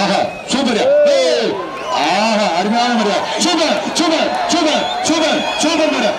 ஆஹா super. ஆஹா அருமையான முறை super super super super super முறை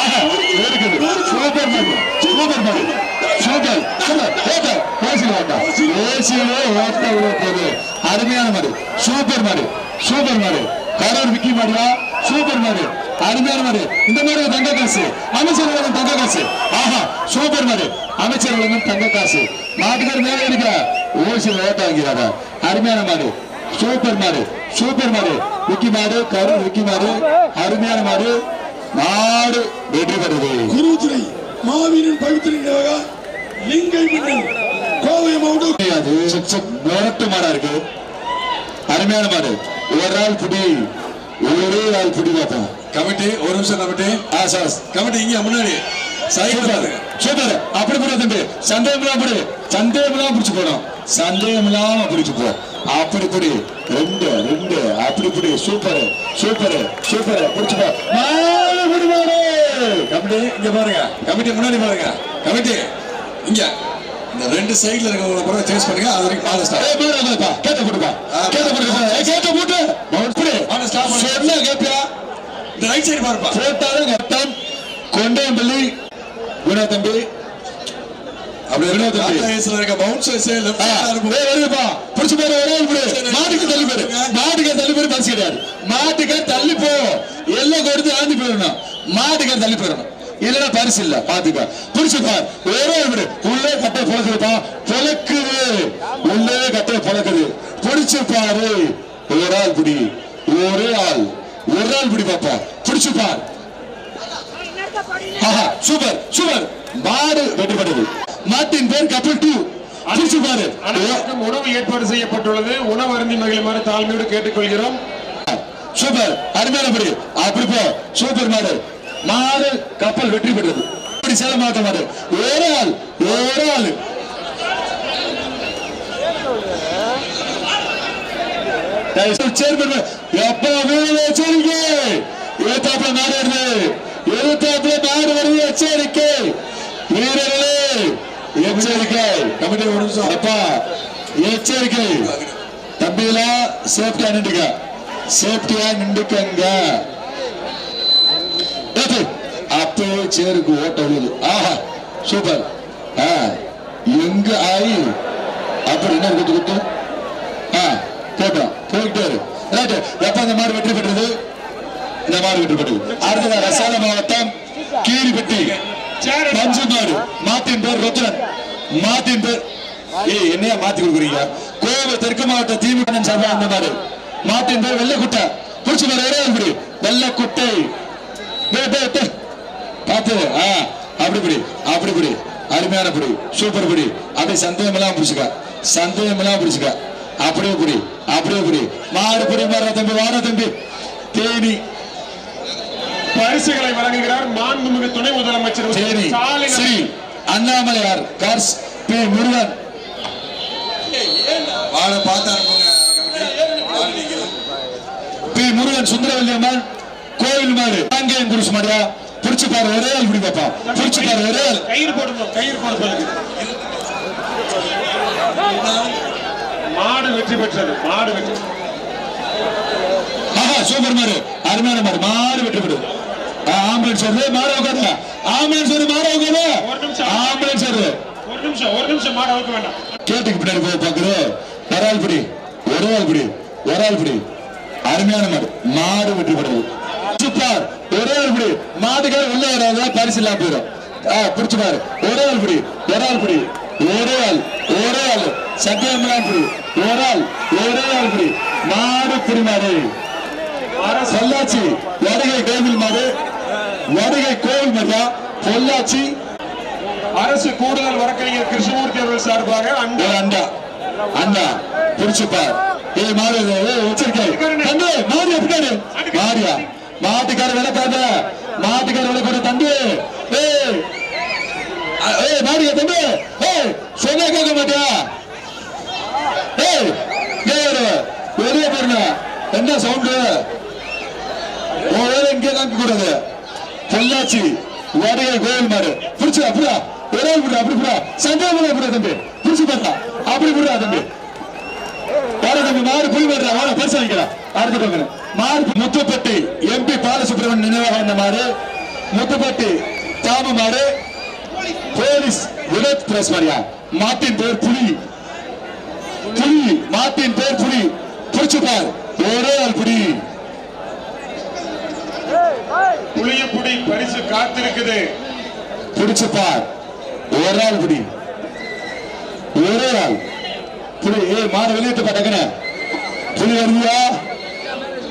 ஆஹா இருக்குது சூப்பர் முறை சூப்பர் முறை சூப்பர் சூப்பர். ஓட்ட பேசி ஓட்ட பேசியே ஓட்ட போது அருமையான மாடு சூப்பர் மாடு சூப்பர் மாடு கரூர் விக்கி மாடுயா சூப்பர் மாடு அருமையான மாடு இந்த மாதிரி ஒரு தங்க காசு. அமைச்சர் வழங்கும் தங்க காசு. ஆஹா சூப்பர் மாடு அமைச்சர் வழங்கும் தங்க காசு. நாட்டுக்கார் மேலே இருக்கிற ஓசி ஓட்ட வாங்கிறாரா அருமையான மாடு. சூப்பர் மாடு. சூப்பர் மாடு. விக்கி மாடு கரூர் விக்கி மாடு அருமையான மாடு. மாடு வெற்றி பெறுது குருதுரை மாவீரன் பவித்திரன் நினைவாக லிங்கை மன்னன் கோவை மாவட்டம் முரட்டு மாடா இருக்கு. அருமையான மாடு. ஒரு ஆள் புடி. ஒரே ஆள் புடி பார்ப்போம் கமிட்டி ஒரு நிமிஷம் கமிட்டி. ஆ சார். கமிட்டி இங்க முன்னாடி. Cycle super. அப்படி போட தம்பி சந்தேகம் இல்லாம போடு. சந்தேகம் பிடிச்சு போடும். சந்தேகம் இல்லாம பிடிச்சு போ அப்படி புடி ரெண்டு ரெண்டு. அப்படி புடி சூப்பர் சூப்பர் சூப்பர். பிடிச்சு போ மாடு புடி மாடு கமிட்டி இங்க பாருங்க. கமிட்டி முன்னாடி பாருங்க. கமிட்டி இங்க. இந்த ரெண்டு சைடுல இருக்கவங்கள பூரா சேஸ் பண்ணுங்க. அது வரைக்கும் பாத ஸ்டாப் கேட்ட போடுப்பா கேட்ட போடுப்பா ஏய் கேட்ட போட்டு. புடி. மாடு ஸ்டாப். சொன்னா கேப்பியா? இந்த ரைட் சைடு பாருப்பா. போட்டாலும் கட்டம். கொண்டேம்பள்ளி குணா தம்பி. மாட்டுக்கு தள்ளி போ. எல்லாம் கொடுத்து ஆந்தி போயிடணும். மாட்டுக்கு தள்ளி போயிடணும். இல்லைன்னா பரிசு இல்ல. பாத்துக்க. புடிச்சு பார். ஒரே புடி. உள்ளே கட்டை பொழக்குதுப்பா பொழக்குது. உள்ளே கட்டை பொழக்குது. புடிச்சு பாரு. ஒரு ஆள் பிடி. ஒரே ஆள். ஒரு ஆள் பிடி பாப்பா. புடிச்சு பார். ஆஹா சூப்பர் சூப்பர். மாடு வெற்றி பெற்றது. மாட்டின் பேர் கப்பல் டூ. புடிச்சு பாரு. உணவு ஏற்பாடு செய்யப்பட்டுள்ளது. உணவு அருந்தி மகிழுமாறு தாழ்மையோடு கேட்டுக்கொள்கிறோம். சூப்பர். அருமையான படி. அப்படி போ சூப்பர் மாடு. மாடு கப்பல் வெற்றி பெற்றது. சேலம் மாவட்ட மாடு. ஒரு ஆள் ஒரு ஆள். சேர்மன் எப்பா வீடு எச்சரிக்கை? எழுத்தாப்புல நாடு வருது. எழுத்தாப்புல நாடு வருது. எச்சரிக்கை. வீரர்களே எச்சரிக்கை. கமிட்டி ஒரு நிமிஷம். அப்பா எச்சரிக்கை. தம்பிகளா சேஃப்டியா நின்றுக்க. சேஃப்டியா நின்றுக்கங்க. ஏத்து. சேருக்கு ஓட்ட விழுது. ஆஹா சூப்பர். எங்க ஆயி? அப்படி என்ன குத்து குத்து? ஆ போட்டோம் போயிட்டே இரு. எப்ப இந்த மாதிரி வெற்றி பெற்றது? இந்த மாதிரி வெற்றி பெற்றது. அடுத்தது ரசால மாவட்டம் கீரிப்பட்டி. பஞ்சமாடு மாத்தின் பேர் ருத்ரன் மாத்தின் பேர் ஏய் என்னையா மாத்தி கொடுக்குறீங்க? கோவை தெற்கு மாவட்ட திமுக சபை அந்த மாதிரி. மாத்தின் பேர் வெள்ளக்குட்டை. புடிச்சு பாரு இப்படி வெள்ளக்குட்டை. பார்த்து ஆ அப்படி பிடி அப்படி பிடி. அருமையான பிடி சூப்பர் பிடி. அப்படியே சந்தேகம் எல்லாம் பிடிச்சுக்க. சந்தேகம் எல்லாம் பிடிச்சுக்க. அப்படியே பிடி அப்படியே பிடி. மாடு பிடி மாற தம்பி வாட தம்பி. தேனி. பரிசுகளை வழங்குகிறார் மாண்புமிகு துணை முதலமைச்சர் Theni. Stalin Annamalaiyar cars P. Murugan. வாழ பி. முருகன் சுந்தரவல்லி அம்மன் கோவில் மாடு. காங்கேயம் குருசு மாடியா புடிச்சு பாரு ஒரே ஆள் பிடி பாப்பா புடிச்சு பாரு ஒரே ஆள். கயிறு போடணும் கயிறு போட சொல்லுங்க. மாடு வெற்றி பெற்றது மாடு வெற்றி. ஆஹா சூப்பர் மாடு. அருமையான மாடு. மாடு வெற்றி பெறுது. ஆ, ஆம்புலன்ஸ் வருது மாடு உட்காருங்க. ஆம்புலன்ஸ் வருது மாடு உட்காரு ஒரு நிமிஷம். ஆம்புலன்ஸ் வருது ஒரு நிமிஷம் ஒரு நிமிஷம் மாடு அவுக்க வேண்டாம் கேட்டுக்கு பின்னாடி போய் பாக்குது ஒரு ஆள் பிடி ஒரு ஆள் பிடி ஒரு ஆள் பிடி அருமையான மாடு. மாடு வெற்றி பெறுது சூப்பர் ஒரே ஆள் பிடி மாட்டுக்கார உள்ள வராத? பரிசு இல்லாம போயிடும் பிடிச்சு பாரு ஒரே ஆள் பிடி ஒரு ஆள் பிடி ஒரே ஆள். ஒரே ஆள். சத்தியம் இல்லாம பிடி ஒரு ஆள். ஒரே ஆள் பிடி மாடு பிடி மாடு பொள்ளாச்சி வடுகை கோவில் வடுகை கோவில் மாடியா பொள்ளாச்சி. அரசு கூடுதல் வழக்கறிஞர் கிருஷ்ணமூர்த்தி அவர்கள் சார்பாக ஒரு அண்டா அண்டா புடிச்சுப்பார். ஏய் மாடு இது, ஏய் வச்சிருக்கே. தம்பி மாடு எப்படி மாடியா மாட்டுக்கார விளக்காத மாட்டுக்கார விளக்காத தம்பி. ஏய் ஏய் மாடியா தம்பி? ஏய் சொன்னா கேட்க மாட்டியா? ஏய் வெளியே போறா என்ன சவுண்டு? ஒரே இங்கே காக்க கூடாது. கல்லாச்சி வடையை கோயில் மாடு புடிச்சு அப்படியா ஒரே புடி அப்படி புடா சந்தேகம் கூட தம்பி. புடிச்சு பார்த்தா அப்படி விடுறா தம்பி. வேற தம்பி. மாறு புலி வர்றா வாழ பெருசா நிக்கிறா அடுத்த பக்கம் மாறு முத்துப்பட்டி எம்பி பாலசுப்ரமணியன் நினைவாக இந்த மாறு முத்துப்பட்டி தாம மாறு போலீஸ் வினோத் பிரஸ் மாரியா மாட்டின் பேர் புலி. புலி மாட்டின் பேர் புலி. புடிச்சு பார். ஒரே ஆள் புடி புளியப்புடி பரிசு காத்திருக்குது. பிடிச்சு பார். ஒரு ஆள் பிடி. ஒரே ஆள். புளி ஏ மாடு வெளியிட்டு பாட்டக்கன புளி வருவியா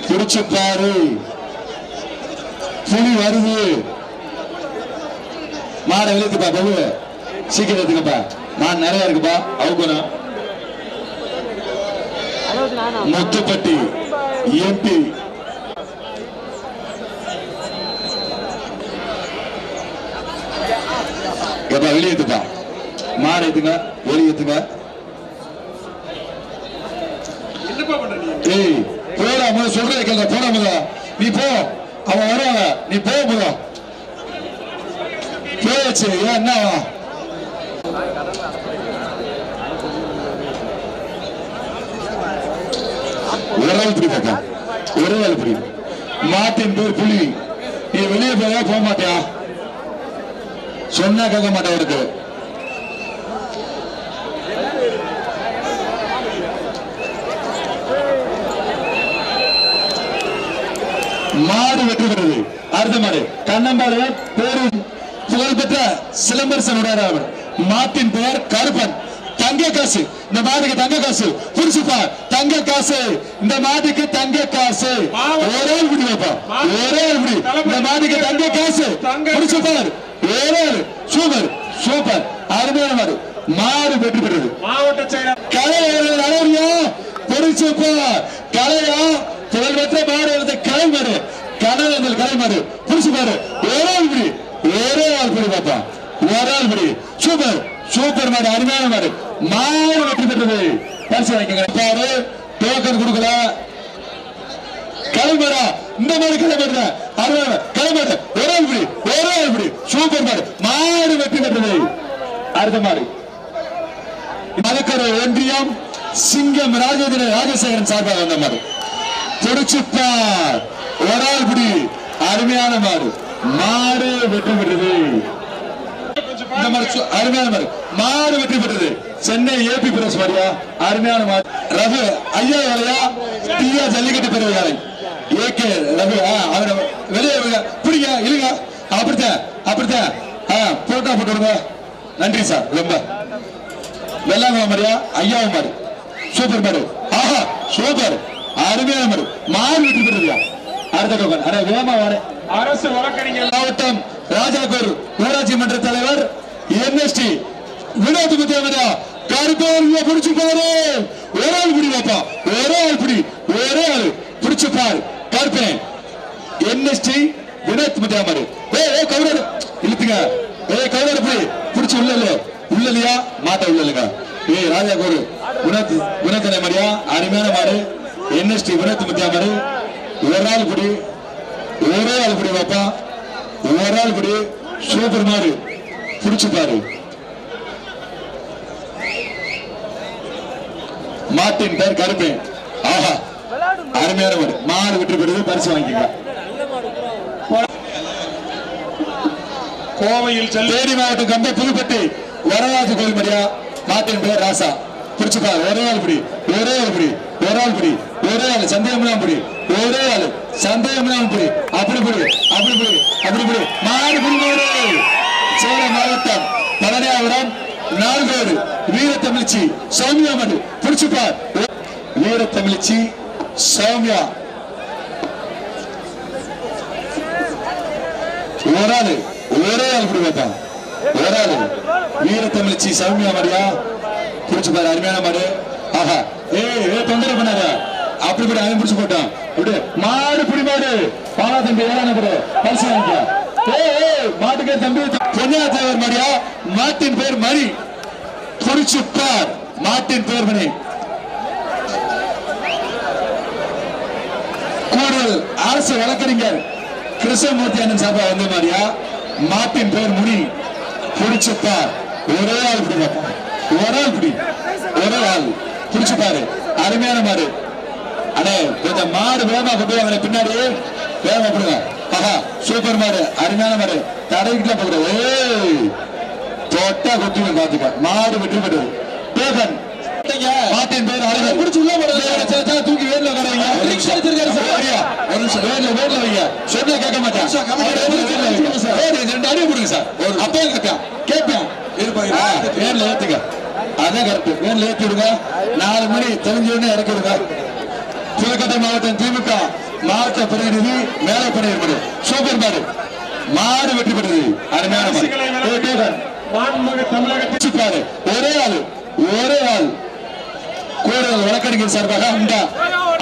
பிடிச்சு பாரு. புளி வருது. மாடை வெளியிட்டுப்பா பகு சீக்கிரம் எடுத்துக்கப்பா. மாடு நிறைய இருக்குப்பா. அவுக்கணும். முத்துப்பட்டி எம்பி எப்பா வெளியே ஏத்துப்பா மாடு ஏத்துங்க வெளியே நீ? ஏய் போடா முதல்ல சொல்றத கேட்க போடா முதல்ல. நீ போ. அவன் வருவாங்க நீ போ முதல்ல. போயாச்சு. ஏன் என்ன? பிடி பாக்கா ஒரே ஆள் பிடி. மாட்டின் பேர் புலி. நீ வெளியே போயா போக மாட்டியா? சொன்னா கேட்க மாட்டேன் அவருக்கு மாடு வெற்றி பெற்றது. அடுத்த மாடு. கண்ணம்பாடு பேரு புகழ்பெற்ற சிலம்பரசன் உடையார் மாட்டின் பெயர் கருப்பன். தங்க காசு. இந்த மாட்டுக்கு தங்க காசு. புரிச்சுப்பா தங்க காசு. இந்த மாட்டுக்கு தங்க காசு. ஒரே பிடி வைப்பா ஒரே பிடி இந்த மாட்டுக்கு தங்க காசு. புரிச்சுப்பார் ஆள் சூப்பர் சூப்பர். அருமையான மாடு. மாடு வெற்றி பெற்றது. மாவட்ட செயலர். கலை அழகியா பொறிச்சுப்பா கலையா புகழ்பெற்ற மாடு எடுத்த கலை மாடு. கடல் கலை மாடு. புடிச்சு பாரு ஒரே ஆள் பிடி. ஒரே ஆள் பிடி பாப்பா. ஒரே ஆள் பிடி. சூப்பர் சூப்பர் மாடு. அருமையான மாடு. மாடு வெற்றி பெற்றது. பரிசு வாங்கிக்கங்க. பாரு டோக்கன் கொடுக்கல. கிளம்புறா இந்த மாதிரி கிளம்புற அருமையான கிளம்புற ஒரு ஆள் பிடி ஒரு ஆள் பிடி சூப்பர் மாடு மாடு வெற்றி பெற்றது அடுத்த மாடு. மதுக்கரை ஒன்றியம் சிங்கம் ராஜேந்திர ராஜசேகரன் சார்பாக வந்த மாடு. துடிச்சுப்பார். ஒரு ஆள் பிடி அருமையான மாடு. மாடு வெற்றி பெற்றது. கொஞ்சம் சு- அருமையான மாடு. மாடு வெற்றி பெற்றது. சென்னை ஏபி பிரஸ் வாரியா அருமையான மாடு. ரகு ஐயா வேலையா? டியா ஜல்லிக்கட்டு பெரிய ஏ கே ரகு ஆ, அவரை வெளியே விடுங்க. பிடிங்க இழுங்க. அப்படித்தான் அப்படித்தான். போட்டோ போட்டு விடுங்க நன்றி சார் ரொம்ப. வெள்ளாங்க மாதிரியா? ஐயா மாடு சூப்பர் மாடு ஆஹா சூப்பர். அருமையான மாடு மாடு வெற்றி பெற்றதுயா அடுத்த டோக்கன் அட வேகமா வாரு அரசு வழக்கறிஞர். மாவட்டம் ராஜாபூர் ஊராட்சி மன்ற தலைவர் என்எஸ்டி வினோத் முத்தியமரா கருப்பேரிய பிடிச்சு பாரு. ஒரே ஆள் பிடி வைப்பா ஒரே ஆள் பிடி. ஒரே ஆள் பிடிச்சு பாரு. கருப்பேன். என்எஸ்டி வினோத் முத்தியாமரு ஏ ஏ கவுரர் இழுத்துங்க. ஏ கவுரர் போய் பிடிச்சு உள்ள இல்ல உள்ள இல்லையா? மாட்ட உள்ள இல்லைங்க ஏய் ராஜா கோரு. வினோத் வினோத் மாரியா அருமையான மாடு. என்எஸ்டி வினோத் முத்தியாமரு ஒரு ஆள் குடி ஒரே ஆள் குடி பாப்பா. ஒரு ஆள் குடி சூப்பர் மாடு. பிடிச்சு பாரு. மாட்டின் பேர் கருப்பேன். ஆஹா. அருமையான மாடு. மாடு விட்டு பெறுது பரிசு வாங்கிக்கலாம் கோவையில் தேனி மாவட்டம் கம்பை புதுப்பட்டி வரலாற்று கோயில் மரியா மாட்டின் பேர் ராசா. குறிச்சுப்பா ஒரே ஆள் பிடி ஒரே ஆள் பிடி ஒரு ஆள் பிடி ஒரே ஆள் சந்தேகம்லாம் பிடி ஒரே ஆள் சந்தேகம்லாம் பிடி அப்படி பிடி அப்படி பிடி அப்படி பிடி மாடு பிடி சேலம் மாவட்டம் பழனியாபுரம் நால்கோடு வீரத்தமிழ்ச்சி சௌமியா மடு. பிடிச்சு பார் வீரத்தமிழ்ச்சி சௌமியா. ஒரு ஆளு. ஒரே ஆள் பிடி வைப்பான் ஒரு ஆளு வீரத்தமிழ்ச்சி சௌமியா மாடியா பிடிச்சு பாரு அருமையான மாடு. ஆஹா. ஏய் ஏ தொந்தரவு பண்ணாத. அப்படி கூட அவன் பிடிச்சு போட்டான். அப்படி மாடு பிடி மாடு. பாலா தம்பி ஏழான பிடி பரிசு வாங்கிக்க. ஏய் ஏய் மாட்டுக்கே தம்பி. பொன்னியா தேவர் மாடியா மாட்டின் பேர் மணி. பிடிச்சு பார். மாட்டின் பேர் மணி. கூடுதல் அரசு வழக்கறிஞர் கிருஷ்ணமூர்த்தி அண்ணன் சார்பா வந்த மாதிரியா மாட்டின் பேர் முனி. பிடிச்சுப்பார் ஒரே ஆள் பிடி. ஒரு ஆள் பிடி ஒரே பாரு அருமையான மாடு. அண்ணே கொஞ்சம் மாடு வேகமா கொண்டு வாங்க பின்னாடி. வேகமா போடுங்க. ஆஹா சூப்பர் மாடு. அருமையான மாடு. தடைக்கிட்ட போடுறது ஏய். தொட்டா கொத்துவேன் பாத்துக்க. மாடு வெற்றி பெற்றது. டோக்கன் மாட்டின் பேர் அழகர் பிடிச்சு உள்ள போடுறது தூக்கி வேர்ல கரைங்க ஒரு நிமிஷம் எடுத்திருக்காரு சார் ஒரு நிமிஷம். வேர்ல வேர்ல வைங்க. சொன்னா கேட்க மாட்டேன். அடி கொடுங்க சார் அப்பா கேட்பேன். கேட்பேன். இருப்பாங்க வேன்ல ஏத்துங்க. அதான் கரெக்ட் வேன்ல ஏத்தி விடுங்க நாலு மணி தெரிஞ்ச உடனே இறக்கி விடுங்க புதுக்கோட்டை மாவட்டம் திமுக மாவட்ட பிரதிநிதி மேல பணியிருப்பது சூப்பர் மாடு மாடு வெற்றி பெற்றது. அருமையான மாடு. ஒரே ஆளு. ஒரே ஆள். கூடுதல் வழக்கறிஞர் சார்பாக அண்டா.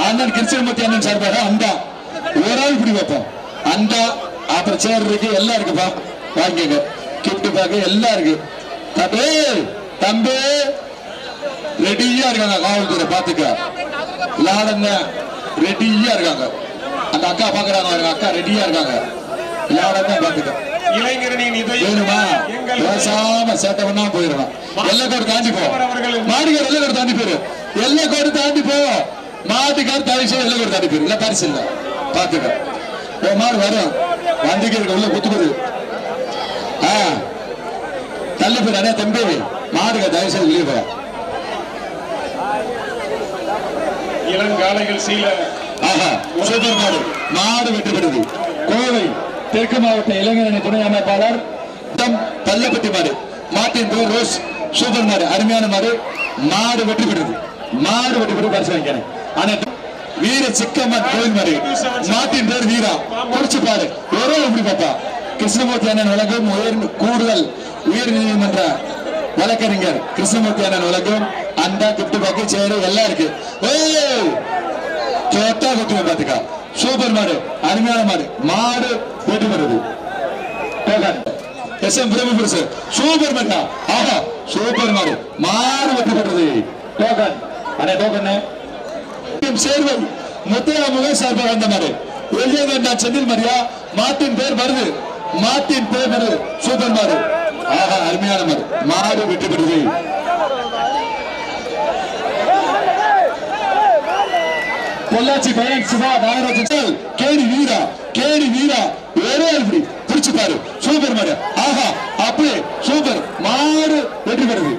அண்ணன் கிருஷ்ணமூர்த்தி அண்ணன் சார்பாக அண்டா. ஒரு ஆள் இப்படி வைப்போம் அண்டா அப்புறம் சேர் இருக்கு. எல்லாம் இருக்குப்பா. வாங்கிக்கங்க கிஃப்ட் பேக் எல்லாம் இருக்கு. தம்பி தம்பி. ரெடியா இருக்காங்க காவல்துறை பாத்துக்க. விளையாடுங்க. ரெடியா இருக்காங்க. அந்த அக்கா பாக்குறாங்க அக்கா ரெடியா இருக்காங்க. விளையாடுங்க பாத்துக்க. வேணுமா? பேசாம சேட்டை பண்ணா போயிடுவான் எல்லை கோடு தாண்டி போ. மாட்டுக்கார் எல்லை கோடு தாண்டி போயிரு. எல்லை கோடு தாண்டி போ. மாட்டுக்கார் செய்து எல்லை கோடு தாண்டி போயிரு. இல்ல பரிசு இல்ல. பாத்துக்க. உன் மாடு வரும். வண்டிக்கு இருக்க உள்ள குத்துக்குது. தள்ளி அண்ணே தம்பி. மாடுக தயவு செய்து வெளியே போ இளங்காலைகள் சீல. ஆஹா சூப்பர் மாடு. மாடு வெற்றி பெற்றது கோவை தெற்கு மாவட்ட இளைஞரணி துணை அமைப்பாளர். தம் பள்ளப்பட்டி மாடு. மாட்டின் பேர் ரோஸ். சூப்பர் மாடு அருமையான மாடு. மாடு வெற்றி பெற்றது மாடு வெற்றி பெற்று பரிசு வாங்கிக்கிறேன் ஆனா வீர சிக்கம்மன் கோயில் மாடு. மாட்டின் பேர் வீரா. குடிச்சு பாரு. ஒரே எப்படி பாப்பா கிருஷ்ணமூர்த்தி அண்ணன் வழங்கும் உயர் கூடுதல் உயர் நீதிமன்ற வழக்கறிஞர் கிருஷ்ணமூர்த்தி அண்ணன் வழங்கும் அந்த கிப்ட் பாக்கு சேரு எல்லாம் இருக்கு. சொத்தா தொட்டா பாத்துக்கா சூப்பர் மாடு அருமையான மாடு. மாடு போட்டு வருது S M Prabhu sir super மாடா ஆஹா சூப்பர் மாடு. மாடு வெற்றி வருது டோக்கன் அண்ணே டோக்கன் சேர்வன் முத்தையா முக சார்பாக வந்த மாடு. வெளியேண்டா செந்தில் மரியா மாட்டின் பேர் வருது மாட்டின் பேர் சூப்பர் மாடு. ஆஹா அருமையான மாடு. மாடு வெற்றி பெறுது. பொள்ளாச்சி பயன் சிவா நாகராஜன். கேடி வீரா கேடி வீரா. ஒரே ஆள் பிரிச்சு பிடிச்சு பாரு. சூப்பர் மாடு. ஆஹா அப்படியே சூப்பர். மாடு வெற்றி பெறுது.